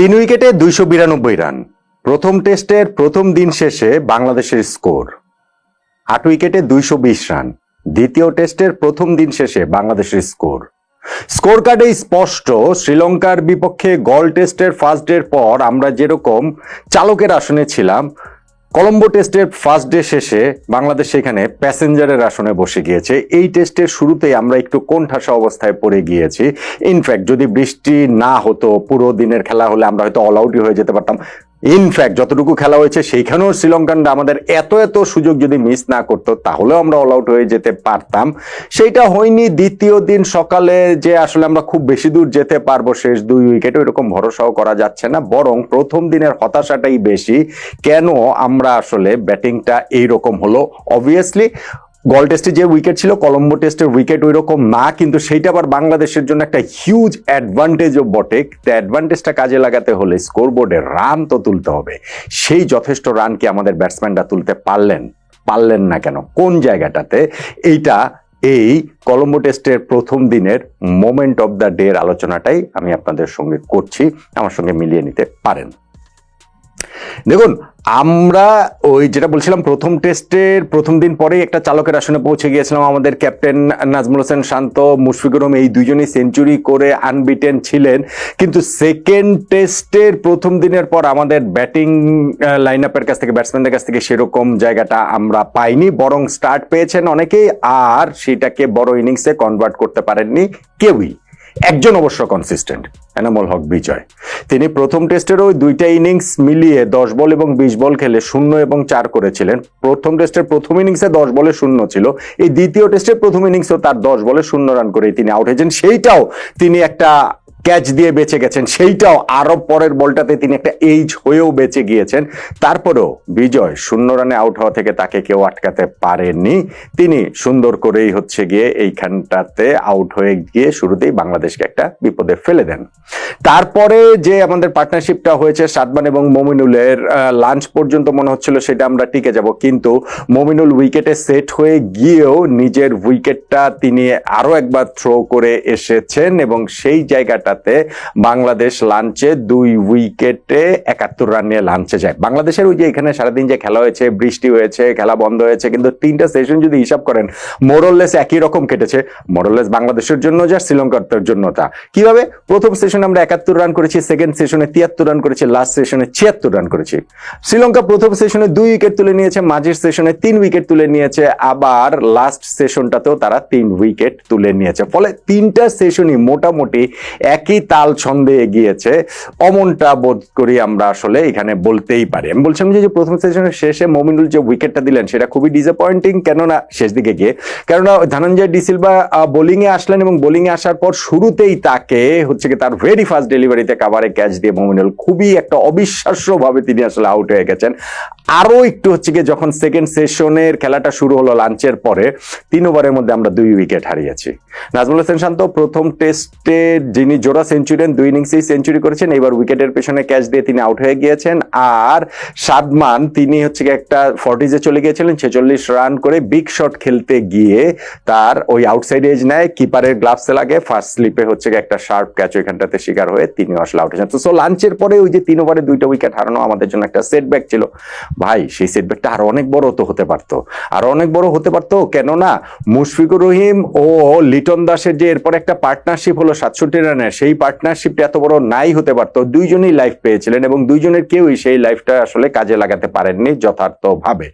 তিন উইকেটে দুইশো বিরানব্বই রান। প্রথম টেস্টের প্রথম দিন শেষে বাংলাদেশের স্কোর। আট উইকেটে দুইশো বিশ রান। দ্বিতীয় টেস্টের প্রথম দিন শেষে বাংলাদেশের স্কোর। স্কোর কার্ডে স্পষ্ট, শ্রীলঙ্কার বিপক্ষে গল টেস্টের ফার্স্ট ডের পর আমরা যেরকম চালকের আসনে ছিলাম কলম্বো টেস্টের ফার্স্ট ডে শেষে বাংলাদেশ সেখানে প্যাসেঞ্জারের আসনে বসে গিয়েছে। এই টেস্টের শুরুতেই আমরা একটু কোণঠাসা অবস্থায় পড়ে গিয়েছি। ইনফ্যাক্ট যদি বৃষ্টি না হতো, পুরো দিনের খেলা হলে আমরা হয়তো অল আউটই হয়ে যেতে পারতাম। ইনফ্যাক্ট যতটুকু খেলা হয়েছে, সেইখানেও শ্রীলঙ্কানরা আমাদের এত এত সুযোগ যদি মিস না করতো, তাহলেও আমরা অল আউট হয়ে যেতে পারতাম। সেইটা হয়নি, দ্বিতীয় দিন সকালে যে আসলে আমরা খুব বেশি দূর যেতে পারব, শেষ দুই উইকেটে এরকম ভরসাও করা যাচ্ছে না। বরং প্রথম দিনের হতাশাটাই বেশি, কেন আমরা আসলে ব্যাটিংটা এইরকম হলো? অবভিয়াসলি গল টেস্টে যে উইকেট ছিল কলম্বো টেস্টের উইকেট ওই রকম না, কিন্তু সেইটা আবার বাংলাদেশের জন্য একটা হিউজ অ্যাডভান্টেজও বটে। অ্যাডভান্টেজটা কাজে লাগাতে হলে স্কোর বোর্ডে রান তো তুলতে হবে। সেই যথেষ্ট রান কি আমাদের ব্যাটসম্যানরা তুলতে পারলেন? পারলেন না কেন? কোন জায়গাটাতে? এইটা এই কলম্বো টেস্টের প্রথম দিনের মোমেন্ট অফ দ্য ডে এর আলোচনাটাই আমি আপনাদের সঙ্গে করছি। আমার সঙ্গে মিলিয়ে নিতে পারেন। দেখুন, আমরা ওই যেটা বলছিলাম, প্রথম টেস্টের প্রথম দিন পরেই একটা চালকের আসনে পৌঁছে গিয়েছিলাম আমাদের ক্যাপ্টেন নাজমুল হোসেন শান্ত। মুশফিকুর রহমান এই দুজনই সেঞ্চুরি করে আনবিটেন ছিলেন। কিন্তু সেকেন্ড টেস্টের প্রথম দিনের পর আমাদের ব্যাটিং লাইন আপের কাছ থেকে ব্যাটসম্যানদের কাছ থেকে সেরকম জায়গাটা আমরা পাইনি। বরং স্টার্ট পেয়েছেন অনেকেই, আর সেটাকে বড় ইনিংসে কনভার্ট করতে পারেননি কেউই। একজন অবশ্য কনসিস্টেন্ট এনামল হক বিজয়। তিনি প্রথম টেস্টের ওই দুইটা ইনিংস মিলিয়ে দশ বল এবং বিশ বল খেলে শূন্য এবং চার করেছিলেন। প্রথম টেস্টের প্রথম ইনিংসে দশ বলে শূন্য ছিল। এই দ্বিতীয় টেস্টের প্রথম ইনিংসেও তার দশ বলে শূন্য রান করে তিনি আউট হয়েছেন। সেইটাও তিনি একটা ক্যাচ দিয়ে বেঁচে গেছেন। সেইটাও আরও পরের বলটাতে তিনি একটা এইজ হয়েও বেঁচে গিয়েছেন। তারপরেও বিজয় শূন্য রানে আউট হওয়া থেকে তাকে কেউ আটকাতে পারেনি। তিনি সুন্দর করেই হচ্ছে গিয়ে এইখানটাতে আউট হয়ে গিয়ে শুরুতেই বাংলাদেশকে একটা বিপদে ফেলে দেন। তারপরে যে আমাদের পার্টনারশিপটা হয়েছে সাদমান এবং মমিনুলের লাঞ্চ পর্যন্ত মনে হচ্ছিল সেটা আমরা টিকে যাব। কিন্তু মমিনুল উইকেটে সেট হয়ে গিয়েও নিজের উইকেটটা তিনি আরও একবার থ্রো করে এসেছেন এবং সেই জায়গাটাতে বাংলাদেশ লাঞ্চে দুই উইকেটে একাত্তর রান নিয়ে লাঞ্চে যায়। বাংলাদেশের ওই যে এখানে সারাদিন যে খেলা হয়েছে, বৃষ্টি হয়েছে, খেলা বন্ধ হয়েছে, কিন্তু তিনটা সেশন যদি হিসাব করেন মোরললেস একই রকম কেটেছে। মোরললেস বাংলাদেশের জন্য যা শ্রীলঙ্কার জন্য তা। কীভাবে? প্রথম সেশনে আমরা একাত্তর রান করেছি সেকেন্ড সেশনে তিয়াত্তর রান করেছি লাস্ট সেশনে ছিয়াত্তর রান করেছি। শ্রীলঙ্কা প্রথম সেশনে দুই উইকেট তুলে নিয়েছে, মাঝের সেশনে তিন উইকেট তুলে নিয়েছে, আবার লাস্ট সেশনটাতেও তারা তিন উইকেট তুলে নিয়েছে। ফলে তিনটা সেশনই মোটামুটি একই তাল ছন্দে এগিয়েছে। অমনটা বোধ করি আমরা আসলে এখানে বলতেই পারি। আমি বলছিলাম যে প্রথম সেশনের শেষে মমিনুল যে উইকেটটা দিলেন, সেটা খুবই ডিসঅ্যাপয়েন্টিং কেননা শেষ দিকে গিয়ে, কেননা ধনঞ্জয় ডিসিলভা বোলিং এ আসলেন এবং বোলিং এ আসার পর শুরুতেই তাকে হচ্ছে কি তার ভেরি ফার্স্ট ডেলিভারিতে কাভারে ক্যাচ দিয়ে মমিনুল খুবই একটা অবিশ্বাস্য ভাবে তিনি আসলে আউট হয়ে গেছেন। আরও একটু হচ্ছে কি যখন সেকেন্ড সেশনের খেলাটা শুরু হলো লাঞ্চের পরে, তিন ওভারের মধ্যে আমরা দুই উইকেট হারিয়েছি। নাজমুল হোসেন শান্ত, প্রথম টেস্টে যিনি জোড়া সেঞ্চুরিয়ান দুই ইনিংসেই সেঞ্চুরি করেছেন। এবার উইকেটের পেছনে ক্যাচ দিয়ে তিনি আউট হয়ে গিয়েছেন। আর সাদমান, তিনি হচ্ছে একটা ফর্টিজে চলে গিয়েছিলেন, ছেচল্লিশ রান করে বিগ শট খেলতে গিয়ে তার ওই আউটসাইড এজ নেয় কিপারের গ্লাভসে লাগে ফার্স্ট স্লিপে হচ্ছে একটা শার্প ক্যাচ ওইখানটাতে শিকার হয়ে তিনি আসলে আউট হয়েছেন। তো সো লাঞ্চের পরে ওই যে তিন ওভারে দুইটা উইকেট হারানো আমাদের জন্য একটা সেটব্যাক ছিল। ভাই, সেই সেটব্যাকটা আরও অনেক বড় তো হতে পারতো। আরও অনেক বড় হতে পারতো, কেননা মুশফিকুর রহিম ও লিটন দাসের যে এরপর একটা পার্টনারশিপ হলো সাতষট্টি রানের সেই পার্টনারশিপটা এত বড় নাই হতে পারত। দুইজনেই লাইফ পেয়েছিলেন এবং দুইজনের কেউই সেই লাইফটা আসলে কাজে লাগাতে পারেননি যথার্থভাবে।